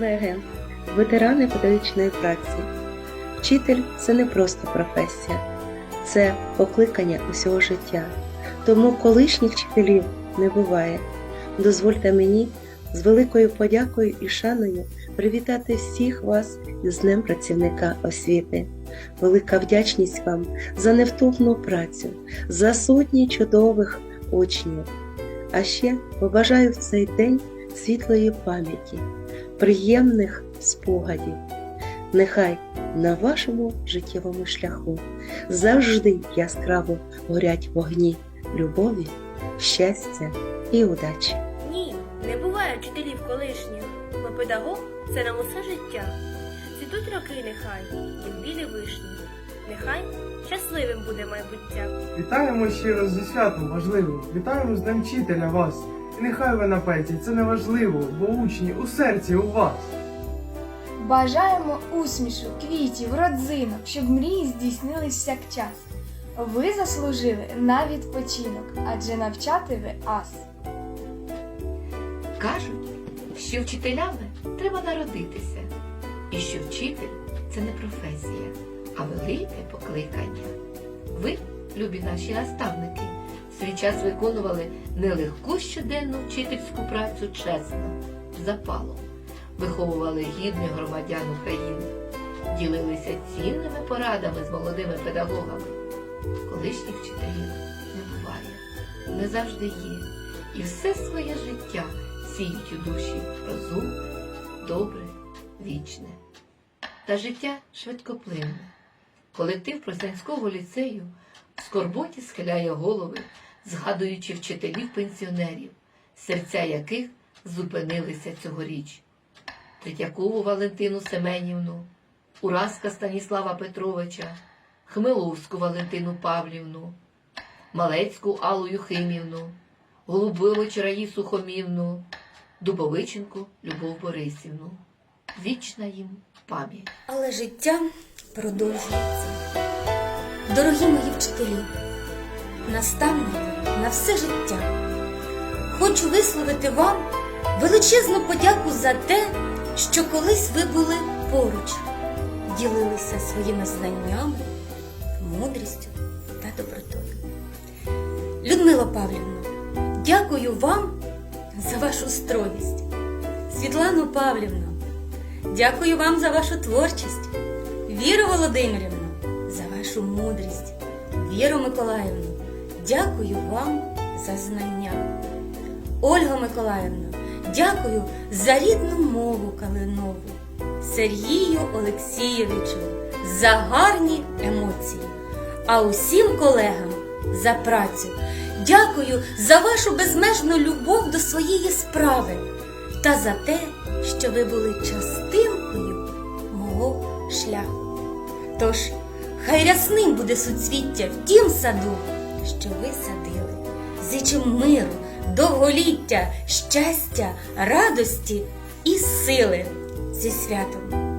колеги, ветерани педагогічної праці. Вчитель це не просто професія, це покликання усього життя. Тому колишніх вчителів не буває. Дозвольте мені з великою подякою і шаною привітати всіх вас із Днем працівника освіти. Велика вдячність вам за невтомну працю, за сотні чудових учнів. А ще побажаю в цей день світлої пам'яті, приємних спогадів. Нехай на вашому життєвому шляху завжди яскраво горять вогні любові, щастя і удачі. Ні, не буває вчителів колишніх, бо педагог це нам усе життя. Цвітуть роки нехай, як білі вишні. Нехай щасливим буде майбуття. Вітаємо щиро зі святом важливим. Вітаємо з Днем вчителя вас. І нехай ви на петі, це не важливо, бо учні у серці у вас. Бажаємо усмішок, квітів, родзинок, щоб мрії здійснились всякчас. Ви заслужили на відпочинок, адже навчати ви ас. Кажуть, що вчителями треба народитися, і що вчитель це не професія, а велике покликання. Ви, любі наші наставники, свій час виконували нелегку щоденну вчительську працю чесно, запалом, виховували гідних громадян України, ділилися цінними порадами з молодими педагогами. Колишніх вчителів не буває, не завжди є, і все своє життя сіють у душі розумне, добре, вічне. Та життя швидкоплинне. Колектив Проснянського ліцею в скорботі схиляє голови, згадуючи вчителів-пенсіонерів, серця яких зупинилися цьогоріч. Третьякову Валентину Семенівну, Уразка Станіслава Петровича, Хмеловську Валентину Павлівну, Малецьку Аллу Юхимівну, Голубович Раїсу Хомівну, Дубовиченку Любов Борисівну. Вічна їм пам'ять. Але життя продовжується. Дорогі мої вчителі, наставники на все життя. Хочу висловити вам величезну подяку за те, що колись ви були поруч, ділилися своїми знаннями, мудрістю та добротою. Людмила Павлівна, дякую вам за вашу строгість. Світлано Павлівна, Дякую вам за вашу творчість. Віру Володимирівна, за вашу мудрість. Віру Миколаївну, дякую вам за знання. Ольга Миколаївна, дякую за рідну мову калинову. Сергію Олексійовичу за гарні емоції. А усім колегам за працю. Дякую за вашу безмежну любов до своєї справи та за те, що ви були частинкою мого шляху. Тож, хай рясним буде суцвіття в тім саду, що ви садили. Зичим миру, довголіття, щастя, радості і сили зі святом